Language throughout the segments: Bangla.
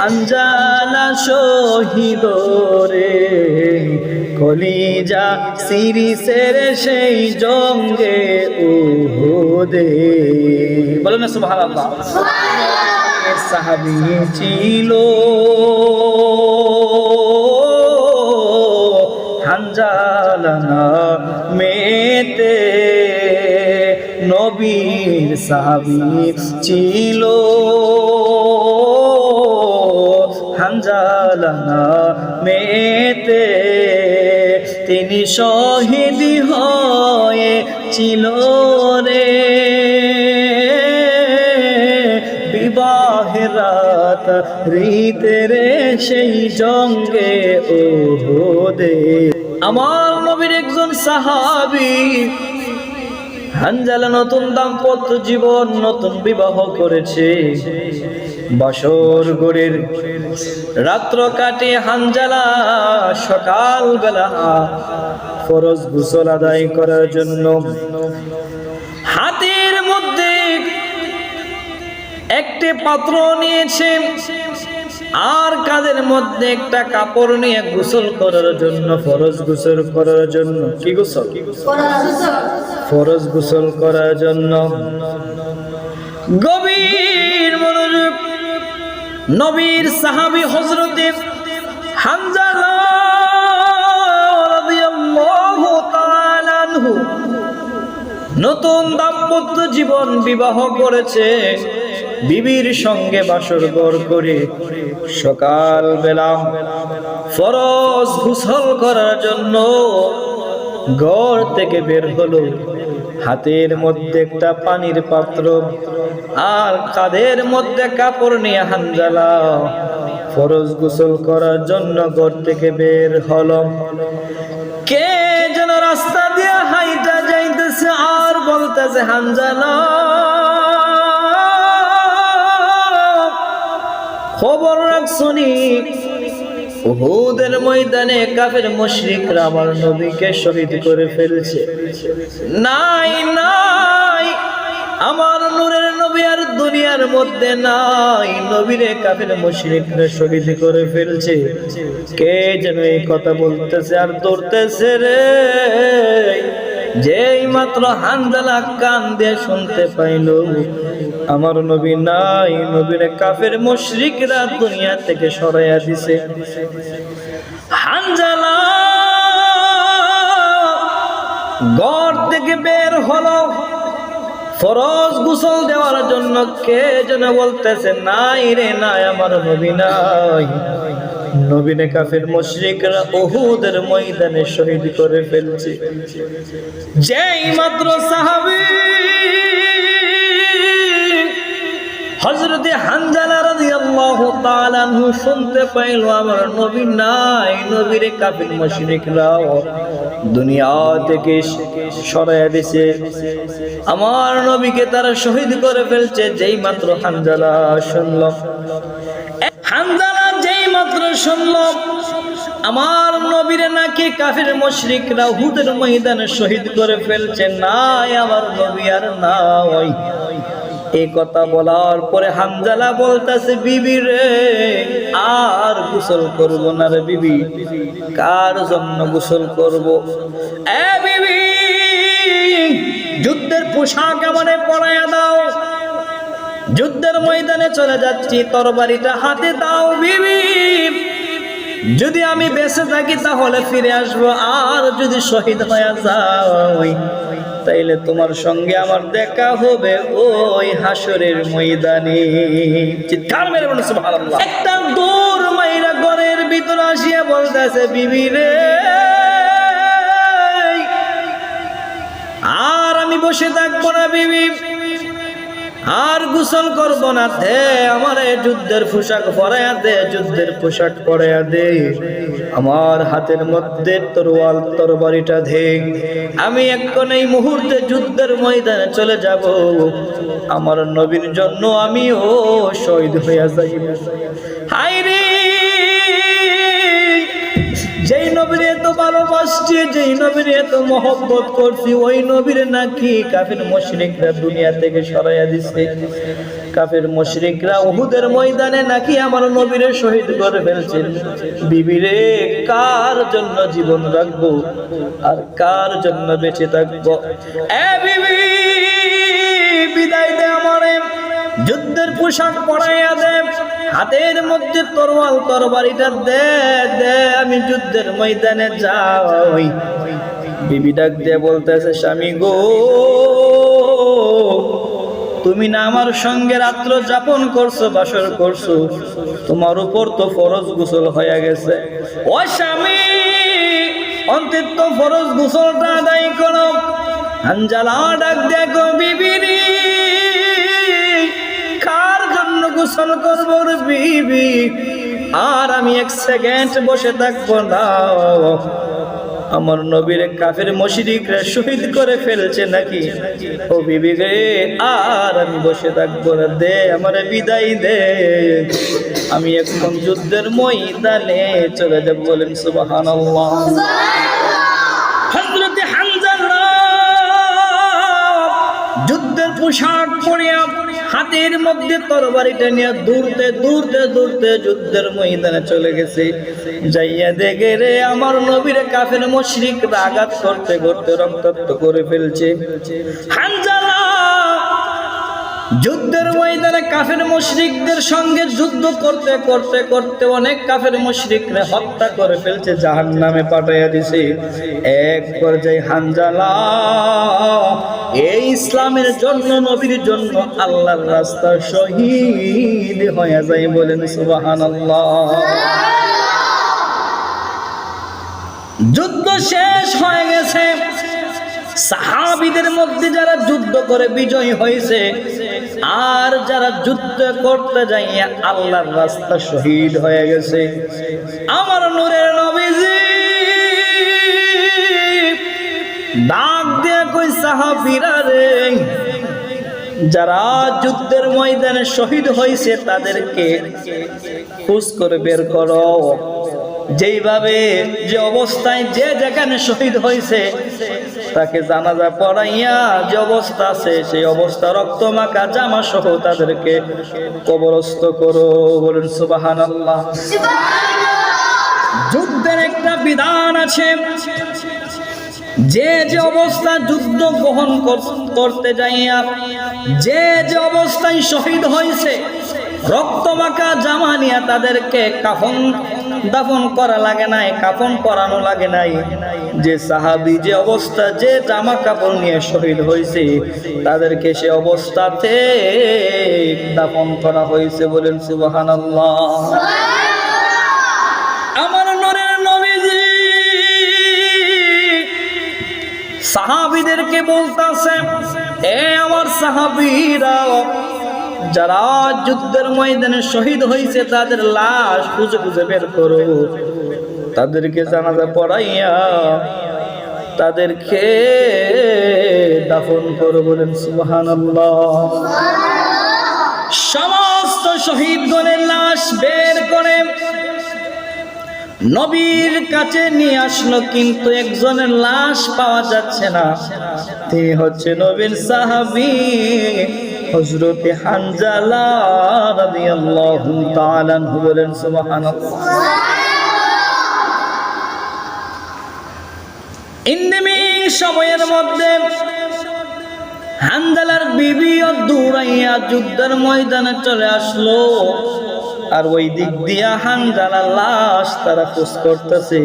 হাঞ্জালা শহীদ রে। কলিজা সিরিসের সেই জঙ্গে উহুদে বলো না, সুবহানাল্লাহ। সাহাবি ছিল। হানজালানা মেতে নবীর সাহাবি ছিল। মেতে। তিনি শহীদ হয়ে ছিল রে। বিবাহের রাত, রীতেরে সেই জঙ্গে ওহদে। আমার নবীর একজন সাহাবী, হানজালা নতুন দাম্পত্য জীবন, নতুন বিবাহ করেছে। বাসর গড়ের রাত্র কাটে হানজালা সকাল বেলা। ফরজ গোসল আদায় করার জন্য হাতের মধ্যে একটি পাত্র নিয়েছে। আর কাদের মধ্যে একটা কাপড় নিয়ে গোসল করার জন্য ফরজ গোসল করার জন্য। কি গোসল? ফরজ গোসল। করার জন্য। মনোযোগ নবীর সাহাবি আনহু নতুন দাম্পত্য জীবন বিবাহ করেছে। বিবির সঙ্গে বাসর গর করে সকাল বেলা ফরজ গোসল করার জন্য ঘর থেকে বের হলো। হাতের মধ্যে একটা পানির পাত্র আর কাদের মধ্যে কাপড় নিয়ে হানজালা? ফরজ গোসল করার জন্য ঘর থেকে বের হলো কে যেন রাস্তা দিয়ে হাইটা যাইতেছে আর বলতেছে, হানজালা, খবর রাখছনি উহুদের ময়দানে কাফের মুশরিকরা আমার নবীকে শহীদ করে ফেলছে। নাই নাই। আমার নূরের নবী আর দুনিয়ার মধ্যে নাই। নবীরে কাফের মুশরিকরা শহীদ করে ফেলছে। কে যেন এই কথা বলতেছে আর দৌড়তেছে রে? যেই মাত্র হানজালা কান দিয়ে শুনতে পাইল, আমার নবী নাই। নবীরে কাফের মুশরিকরা দুনিয়া থেকে সরাইয়া দিছে। হানজালা ঘর থেকে বের হলো। ফরজ গুসল দেওয়ার জন্য কে যেন বলতেছে, নাই রে, নাই, আমার নবী নাই। নবীনে কাফের মুশরিকরা উহুদের ময়দানে শহীদ করে ফেলছে। যেই মাত্র সাহাবী হযরতে হানজালা রাদিয়াল্লাহু তাআলা আনহু শুনতে পাইল, আমার নবী নাই, নবীর কাফির মুশরিকরাও দুনিয়া থেকে সরাইয়া দিছে। আমার নবীকে তারা শহীদ করে ফেলছে। যেই মাত্র হানজালা শুনল, হানজালা যেই মাত্র শুনল, আমার নবীরে নাকি কাফির মুশরিকরা হুদের ময়দানে শহীদ করে ফেলছে? নাই, আমার নবী আর নাই। এই কথা বলার পরে হামজালা বলতেছে, বিবি রে, আর গোসল করব না রে বিবি। কার জন্য গোসল করব? এ বিবি, যুদ্ধের পোশাক আমারে পরাইয়া দাও। যুদ্ধের ময়দানে চলে যাচ্ছি, তরবারিটা হাতে দাও বিবি। যদি আমি বেঁচে থাকি তাহলে ফিরে আসব, আর যদি শহীদ হয়ে যাই তাইলে তোমার সঙ্গে আমার দেখা হবে ওই হাসরের ময়দানে। চিৎকার মেরে বলে সুবহানাল্লাহ। একটা দূর মাইরা ঘরের ভিতর আসিয়া বলতেছে বিবি রে। আর আমি বসে থাকব না বিবি। আর গোসল করব না দে, আমার যুদ্ধের পোশাক পরাইয়া দে, যুদ্ধের পোশাক পরাইয়া দে। আমার হাতের মধ্যে তরোয়াল, তরবারিটা দে। আমি এখন এই মুহূর্তে যুদ্ধের ময়দানে চলে যাব। আমার নবীর জন্য আমিও শহীদ হইয়া যাই হাই রে নবীর এত ভালোবাসছি, যেই নবীর এত মহব্বত করছি, ওই নবীর নাকি কাফের মুশরিকরা দুনিয়া থেকে সরাইয়া দিছে। কাফের মুশরিকরা উহুদের ময়দানে নাকি আমার নবীরে শহীদ করে ফেলছেন। বিবিরে, কার জন্য জীবন রাখব? আর কার জন্য বেঁচে থাকব? এ বিবি, বিদায় দে আমারে। যুদ্ধের পোশাক পরাইয়া দে। হাতের মধ্যে তরোয়াল, তরবারিটা দে দে, আমি যুদ্ধের ময়দানে যাই। বিবি ডাক দিয়ে বলতেছে, স্বামী গো, তুমি না আমার সঙ্গে রাত্র যাপন করছ, বাসর করছ? তোমার উপর তো ফরজ গোসল হয়ে গেছে। ও স্বামী অন্তিত ফরজ গোসলটা আদায় করো। হানজালা ডাক দেখো বিবিরি গোসল করব বিবি। আর আমি এক সেকেন্ড বসে থাকব না। আমার নবীর কাফের মশরিকরা শহীদ করে ফেলছে নাকি? ও বিবি রে আর আমি বসে থাকব না দে আমার বিদায় দে। আমি এখন যুদ্ধের ময়দানে চলে যাব বলেন হামজাল্লাহ যুদ্ধের পোশাক পরিয়া হাতের মধ্যে তরবারিটা নিয়ে দূরতে দূরতে দূরতে যুদ্ধের ময়দানে চলে গেছে। যাইয়া দেখে রে, আমার নবীর কাফের মুশরিক আঘাত করতে করতে রক্তাক্ত করে ফেলছে। ময়দানে কাফের মুশরিকদের সঙ্গে যুদ্ধ করতে করতে করতে অনেক কাফের মুশরিকরা হত্যা করে ফেলছে, জাহান্নামে পাঠাইয়া দিছে। এক পর্যায়ে হানজালা, এই ইসলামের জন্য, নবীর জন্য আল্লাহর রাস্তা শহীদ হয়ে যায় বলেন সুবহানাল্লাহ। যুদ্ধ শেষ হয়ে গেছে। সাহাবিদের মধ্যে যারা যুদ্ধ করে বিজয়ী হয়েছে, আর যারা যুদ্ধ করতে যাইয়া আল্লাহর রাস্তা শহীদ হয়ে গেছে। আমার নূরের নবীজি ডাক দিয়ে কই সাহাবিরা রে, যারা যুদ্ধের ময়দানে শহীদ হয়েছে, তাদেরকে খুশ করে বের করো। যেইভাবে যে অবস্থায় যে যেখানে শহীদ হয়েছে তাকে জানাজা পড়াইয়া যে অবস্থা আছে সেই অবস্থা রক্ত মাখা জামা সহ তাদেরকে কবরস্থ করো। বলেন সুবাহান আল্লাহ যুদ্ধের একটা বিধান আছে। যে যে অবস্থা যুদ্ধ গ্রহণ কর- করতে যাইয়া যে যে অবস্থায় শহীদ হয়েছে রক্ত মাখা জামা নিয়ে তাদেরকে কাফন দাফন করা লাগে নাই, কাফন পরানো লাগে নাই। যে সাহাবি যে অবস্থা, যে জামা কাপড় নিয়ে শহীদ হয়েছে, তাদেরকে সে অবস্থাতে দাফন করা হয়েছে বলেন সুবহানাল্লাহ। আমার নরের নবীজি সাহাবিদেরকে বলতাছে, এ আমার সাহাবিরা যারা যুদ্ধের ময়দানে শহীদ হয়েছে, তাদের লাশ খুঁজে খুঁজে বের করো। তাদেরকে জানাজা পড়াইয়া তাদেরকে দাফন করো বলেন, সুবহানাল্লাহ। সমস্ত শহীদ শহীদগণের লাশ বের করে নবীর কাছে নিয়ে আসলো, কিন্তু একজনের লাশ পাওয়া যাচ্ছে না। তিনি হচ্ছে নবীর সাহাবি। হজরতে হানজালা রাদিয়াল্লাহু তাআলা বলেন, সুবহানাল্লাহ। ইন্দিমি সময়ের মধ্যে হানজালার বিবিও দৌড়াইয়া যুদ্ধের ময়দানে চলে আসলো। আর ওই দিক দিয়া হানজালার লাশ তারা খোঁজ করতেছে।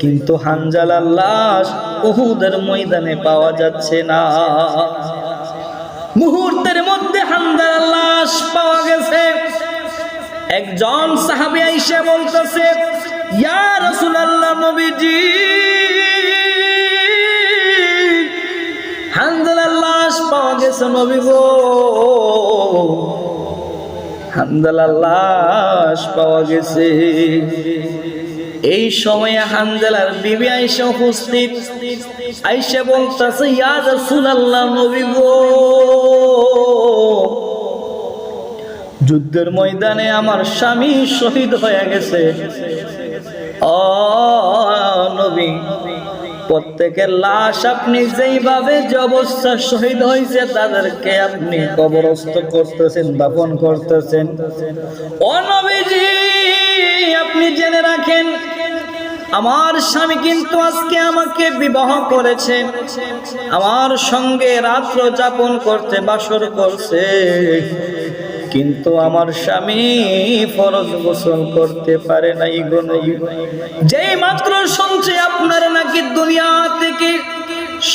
কিন্তু হানজালার লাশ উহুদের ময়দানে পাওয়া যাচ্ছে না। মুহূর্তের মধ্যে হানজালার লাশ পাওয়া গেছে। একজন সাহাবী আইসা বলতেছে, ইয়া রাসূলুল্লাহ নবীজি হানজালার লাশ পাওয়া গেছে নবী গো। হানজালার লাশ পাওয়া গেছে। এই সময়ে হানজালার বিবি আইসা উপস্থিত। আইসা বলতেছে ইয়াদ রাসূলুল্লাহ, নবী গো। যুদ্ধের ময়দানে আমার স্বামী শহীদ হয়ে গেছে। অ নবী। প্রত্যেকের লাশ আপনি যেইভাবে যে অবস্থা শহীদ হয়েছে, তাদেরকে আপনি কবরস্থ করতেছেন দাপন করতেছেন। ও নবীজি, আপনি জেনে রাখেন, আমার স্বামী কিন্তু আজকে আমাকে বিবাহ করেছে। আমার সঙ্গে রাত্র যাপন করতে বাসর করছে। কিন্তু আমার স্বামী ফরজ গোসল করতে পারে নাই গো নবী। যেই মাত্র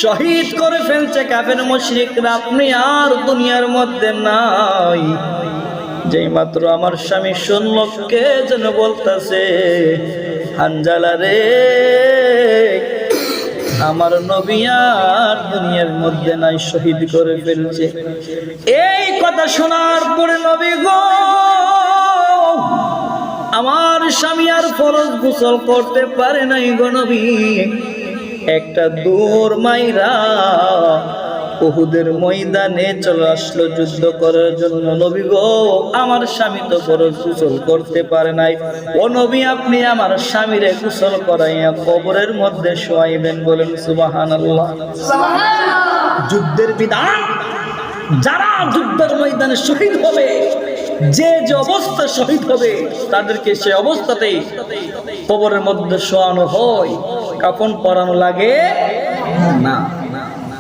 শহীদ করে ফেলছে কাফের মুশরিকরা, আপনি আর দুনিয়ার মধ্যে নাই। যেই মাত্র আমার স্বামী শুনল কে যেন বলতেছে, হানজালা রে, আমার নবী আর দুনিয়ার মধ্যে নাই, শহীদ করে ফেলছে। এই কথা শোনার পরে নবী গো, আমার স্বামী আর ফরজ গোসল করতে পারে নাই গো নবী। একটা দূর মাইরা উহুদের ময়দানে চলে আসলো যুদ্ধ করার জন্য। নবী গো আমার স্বামী তো ফরজ গোসল করতে পারে নাই। ও নবী আপনি আমার স্বামীরে গোসল করাইয়া কবরের মধ্যে শোয়াইবেন বলেন সুবহানাল্লাহ। যুদ্ধের বিধান যারা যুদ্ধের ময়দানে শহীদ হবে যে যে অবস্থা শহীদ হবে তাদেরকে সে অবস্থাতেই কবরের মধ্যে শোয়ানো হয়। কাপন পরানো লাগে না।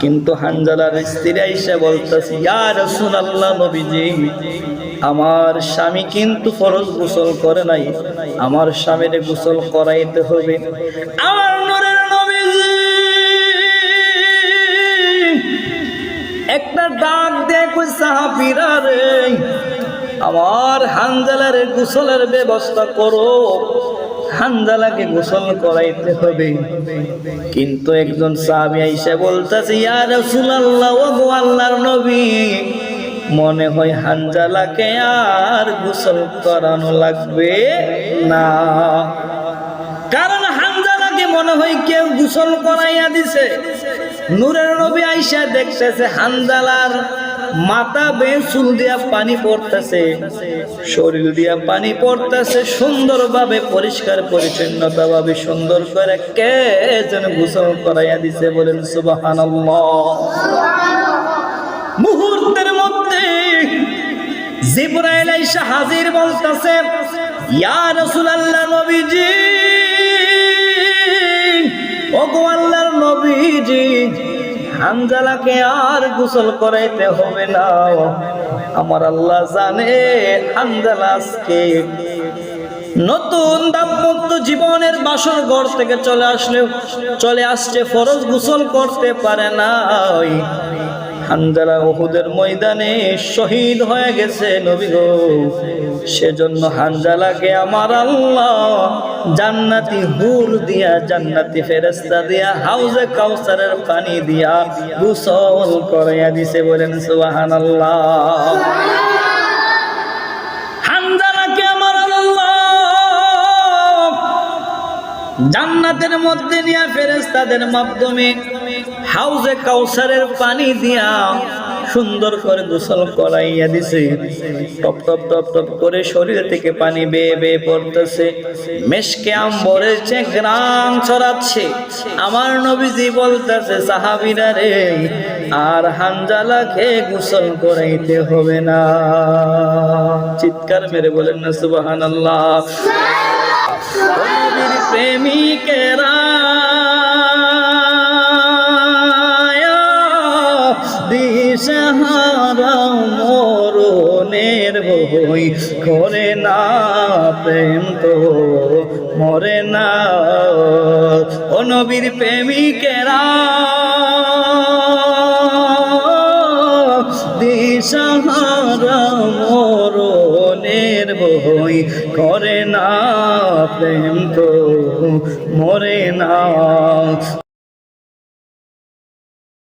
কিন্তু হানজালার স্ত্রী এসে বলতেছি, ইয়া রাসূলুল্লাহ নবীজি, আমার স্বামী কিন্তু ফরজ গোসল করে নাই। আমার স্বামীরে গোসল করাইতে হবে। আমার নরের নবীজি, একটা ডাক সাহাবীরা রে, আমার হানজালার গোসলের ব্যবস্থা করো। হানজালাকে গোসল করাইতে হবে। কিন্তু একজন সাহাবী আইসা বলতেছে, ইয়া রাসূলুল্লাহ ও গো আল্লাহর নবী, মনে হয় হানজালাকে আর গোসল করানো লাগবে না। কারণ হানজালাকে মনে হয় কেউ গোসল করাইয়া দিছে। নূরের নবী আইসা দেখতেছে হানজালার মাথা বেয়ে চুল দিয়া পানি পড়তেছে, শরীর দিয়া পানি পড়তেছে, সুন্দরভাবে পরিষ্কার, পরিচ্ছন্নতা ভাবে সুন্দর করে কে যেন গোসল করাইয়া দিছে বলেন, সুবহানাল্লাহ। মুহূর্তের মধ্যে জিব্রাইল আইসা হাজির বলতেছে, ইয়া রাসূলুল্লাহ নবীজি, ওগো আল্লাহর নবীজি হানজালাকে আর গোসল করাইতে হবে না। আমার আল্লাহ জানে হানজালা আজকে নতুন দাম্পত্য জীবনের বাসর ঘর থেকে চলে আসলে, চলে আসছে, ফরজ গোসল করতে পারে নাই। হানজালা ওহুদের ময়দানে শহীদ হয়ে গেছে নবী সেজন্য হানজালাকে আমার আল্লাহ জান্নাতি হুর দিয়া, জান্নাতি ফেরেস্তা দিয়া, হাউজে কাউসারের পানি দিয়া গোসল করাইয়া দিছে বলেন আল্লাহ জান্নাতের মধ্যে নিয়ে ফেরেস্তাদের মাধ্যমে হাউজে কাউসারের পানি দিয়া সুন্দর করে গোসল করাইয়া দিছে। টপ টপ টপ টপ করে শরীর থেকে পানি বেয়ে বেয়ে পড়তেছে। মেশকে আম্বরের চেয়ে গ্রাম ছড়াচ্ছে। আমার নবীজি বলতেছে, সাহাবিরা রে, আর হানজালাকে গোসল করাইতে হবে না। চিৎকার মেরে বলেন না, সুবহানাল্লাহ। নবীর প্রেমিকেরা দিশাহারা বই করে না, প্রেম তো মরে না। ও নবীর প্রেমিকেরা, দিশাহারা বই করে না, প্রেম তো মরে না।